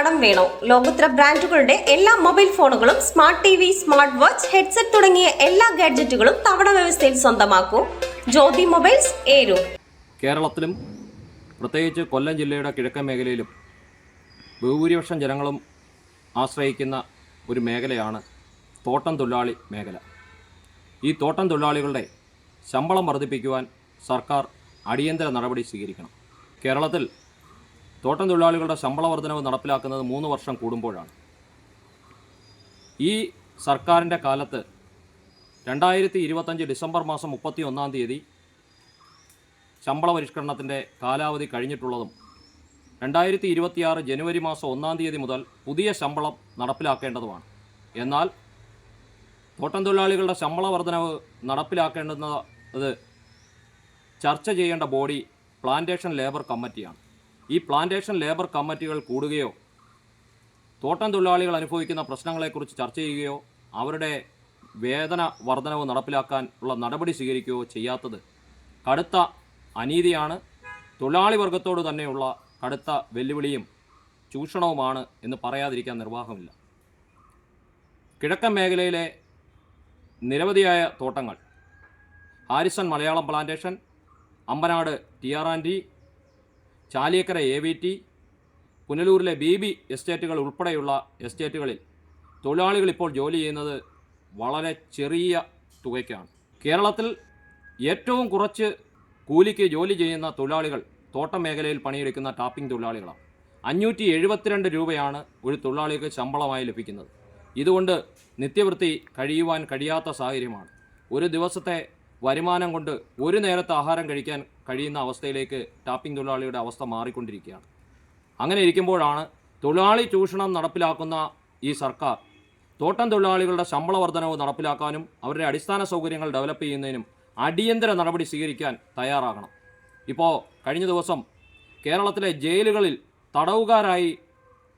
കടം വേണോ? ലോകോത്തര ബ്രാൻഡുകളുടെ എല്ലാ മൊബൈൽ ഫോണുകളും smart T V smart watch headset തുടങ്ങിയ എല്ലാ ഗാഡ്ജറ്റുകളും തവണ വ്യവസ്ഥയിൽ സ്വന്തമാക്കൂ. ജ്യോതി മൊബൈൽസ് ഏരു. കേരളത്തിലും പ്രത്യേകിച്ച് കൊല്ലം ജില്ലയുടെ കിഴക്കൻ മേഖലയിലും ബഹുഭൂരിപക്ഷം ജനങ്ങളും ആശ്രയിക്കുന്ന ഒരു മേഖലയാണ് തോട്ടം തൊഴിലാളി മേഖല. ഈ തോട്ടം തൊഴിലാളികളുടെ ശമ്പളം വർദ്ധിപ്പിക്കുവാൻ സർക്കാർ അടിയന്തര നടപടി സ്വീകരിക്കണം. കേരളത്തിൽ തോട്ടം തൊഴിലാളികളുടെ ശമ്പള വർധനവ് നടപ്പിലാക്കുന്നത് മൂന്ന് വർഷം കൂടുമ്പോഴാണ്. ഈ സർക്കാരിന്റെ കാലത്ത് രണ്ടായിരത്തി ഇരുപത്തഞ്ച് ഡിസംബർ മാസം മുപ്പത്തി ഒന്നാം തീയതി ശമ്പള പരിഷ്കരണത്തിന്റെ കാലാവധി കഴിഞ്ഞിട്ടുള്ളതും രണ്ടായിരത്തി ഇരുപത്തിയാറ് ജനുവരി മാസം ഒന്നാം തീയതി മുതൽ പുതിയ ശമ്പളം നടപ്പിലാക്കേണ്ടതുമാണ്. എന്നാൽ തോട്ടം തൊഴിലാളികളുടെ ശമ്പള വർധനവ് നടപ്പിലാക്കേണ്ടുന്നത് ചർച്ച ചെയ്യേണ്ട ബോഡി പ്ലാന്റേഷൻ ലേബർ കമ്മിറ്റിയാണ്. ഈ പ്ലാന്റേഷൻ ലേബർ കമ്മിറ്റികൾ കൂടുകയോ തോട്ടം തൊഴിലാളികൾ അനുഭവിക്കുന്ന പ്രശ്നങ്ങളെക്കുറിച്ച് ചർച്ച ചെയ്യുകയോ അവരുടെ വേതന വർധനവ് നടപ്പിലാക്കാൻ ഉള്ള നടപടി സ്വീകരിക്കുകയോ ചെയ്യാത്തത് കടുത്ത അനീതിയാണ്. തൊഴിലാളി വർഗത്തോട് തന്നെയുള്ള കടുത്ത വെല്ലുവിളിയും ചൂഷണവുമാണ് എന്ന് പറയാതിരിക്കാൻ നിർവാഹമില്ല. കിഴക്കൻ മേഖലയിലെ നിരവധിയായ തോട്ടങ്ങൾ Harrison Malayalam plantation Ambanad T R and Chaliyakkara A V T പുനലൂരിലെ B B എസ്റ്റേറ്റുകൾ ഉൾപ്പെടെയുള്ള എസ്റ്റേറ്റുകളിൽ തൊഴിലാളികൾ ഇപ്പോൾ ജോലി ചെയ്യുന്നത് വളരെ ചെറിയ തുകയ്ക്കാണ്. കേരളത്തിൽ ഏറ്റവും കുറച്ച് കൂലിക്ക് ജോലി ചെയ്യുന്ന തൊഴിലാളികൾ തോട്ടം മേഖലയിൽ പണിയെടുക്കുന്ന ടാപ്പിംഗ് തൊഴിലാളികളാണ്. അഞ്ഞൂറ്റി എഴുപത്തിരണ്ട് രൂപയാണ് ഒരു തൊഴിലാളിക്ക് ശമ്പളമായി ലഭിക്കുന്നത്. ഇതുകൊണ്ട് നിത്യവൃത്തി കഴിയുവാൻ കഴിയാത്ത സാഹചര്യമാണ്. ഒരു ദിവസത്തെ വരുമാനം കൊണ്ട് ഒരു നേരത്തെ ആഹാരം കഴിക്കാൻ കഴിയുന്ന അവസ്ഥയിലേക്ക് ടാപ്പിംഗ് തൊഴിലാളിയുടെ അവസ്ഥ മാറിക്കൊണ്ടിരിക്കുകയാണ്. അങ്ങനെ ഇരിക്കുമ്പോഴാണ് തൊഴിലാളി ചൂഷണം നടപ്പിലാക്കുന്ന ഈ സർക്കാർ തോട്ടം തൊഴിലാളികളുടെ ശമ്പള വർധനവ് നടപ്പിലാക്കാനും അവരുടെ അടിസ്ഥാന സൗകര്യങ്ങൾ ഡെവലപ്പ് ചെയ്യുന്നതിനും അടിയന്തര നടപടി സ്വീകരിക്കാൻ തയ്യാറാകണം. ഇപ്പോൾ കഴിഞ്ഞ ദിവസം കേരളത്തിലെ ജയിലുകളിൽ തടവുകാരായി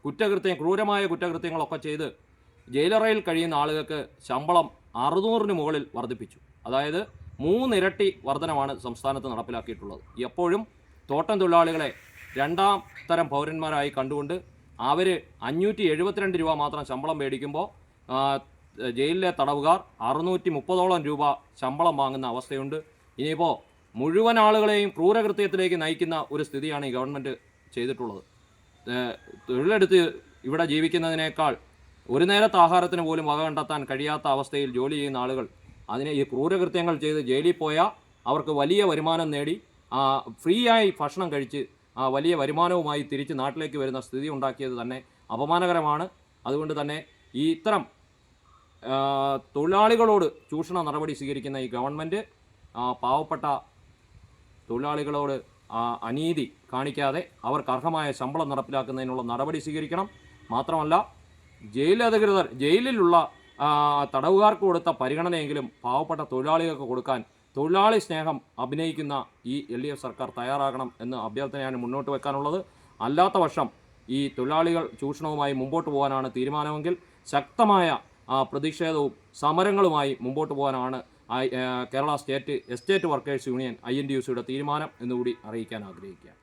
കുറ്റകൃത്യം ക്രൂരമായ കുറ്റകൃത്യങ്ങളൊക്കെ ചെയ്ത് ജയിലറയിൽ കഴിയുന്ന ആളുകൾക്ക് ശമ്പളം അറുന്നൂറിന് മുകളിൽ വർദ്ധിപ്പിച്ചു. അതായത് മൂന്നിരട്ടി വർധനമാണ് സംസ്ഥാനത്ത് നടപ്പിലാക്കിയിട്ടുള്ളത്. എപ്പോഴും തോട്ടം തൊഴിലാളികളെ രണ്ടാം തരം പൗരന്മാരായി കണ്ടുകൊണ്ട് അവർ അഞ്ഞൂറ്റി എഴുപത്തിരണ്ട് രൂപ മാത്രം ശമ്പളം മേടിക്കുമ്പോൾ ജയിലിലെ തടവുകാർ അറുന്നൂറ്റി മുപ്പതോളം രൂപ ശമ്പളം വാങ്ങുന്ന അവസ്ഥയുണ്ട്. ഇനിയിപ്പോൾ മുഴുവൻ ആളുകളെയും ക്രൂരകൃത്യത്തിലേക്ക് നയിക്കുന്ന ഒരു സ്ഥിതിയാണ് ഈ ഗവൺമെന്റ് ചെയ്തിട്ടുള്ളത്. തൊഴിലെടുത്ത് ഇവിടെ ജീവിക്കുന്നതിനേക്കാൾ ഒരു നേരത്തെ ആഹാരത്തിന് പോലും വക കണ്ടെത്താൻ കഴിയാത്ത അവസ്ഥയിൽ ജോലി ചെയ്യുന്ന ആളുകൾ അതിനെ ഈ ക്രൂരകൃത്യങ്ങൾ ചെയ്ത് ജയിലിൽ പോയാൽ അവർക്ക് വലിയ വരുമാനം നേടി ഫ്രീ ആയി ഭക്ഷണം കഴിച്ച് വലിയ വരുമാനവുമായി തിരിച്ച് നാട്ടിലേക്ക് വരുന്ന സ്ഥിതി ഉണ്ടാക്കിയത് തന്നെ അപമാനകരമാണ്. അതുകൊണ്ട് തന്നെ ഈ ഇത്തരം തൊഴിലാളികളോട് ചൂഷണ നടപടി സ്വീകരിക്കുന്ന ഈ ഗവൺമെന്റ് പാവപ്പെട്ട തൊഴിലാളികളോട് അനീതി കാണിക്കാതെ അവർക്ക് അർഹമായ ശമ്പളം നടപ്പിലാക്കുന്നതിനുള്ള നടപടി സ്വീകരിക്കണം. മാത്രമല്ല ജയിൽ അധികൃതർ ജയിലിലുള്ള തടവുകാർക്ക് കൊടുത്ത പരിഗണനയെങ്കിലും പാവപ്പെട്ട തൊഴിലാളികൾക്ക് കൊടുക്കാൻ തൊഴിലാളി സ്നേഹം അഭിനയിക്കുന്ന ഈ എൽ ഡി എഫ് സർക്കാർ തയ്യാറാകണം എന്ന് അഭ്യർത്ഥനയാണ് മുന്നോട്ട് വെക്കാനുള്ളത്. അല്ലാത്ത പക്ഷം ഈ തൊഴിലാളികൾ ചൂഷണവുമായി മുമ്പോട്ട് പോകാനാണ് തീരുമാനമെങ്കിൽ ശക്തമായ പ്രതിഷേധവും സമരങ്ങളുമായി മുമ്പോട്ട് പോകാനാണ് Kerala state estate workers union I N D U സിയുടെ തീരുമാനം എന്നുകൂടി അറിയിക്കാൻ ആഗ്രഹിക്കുക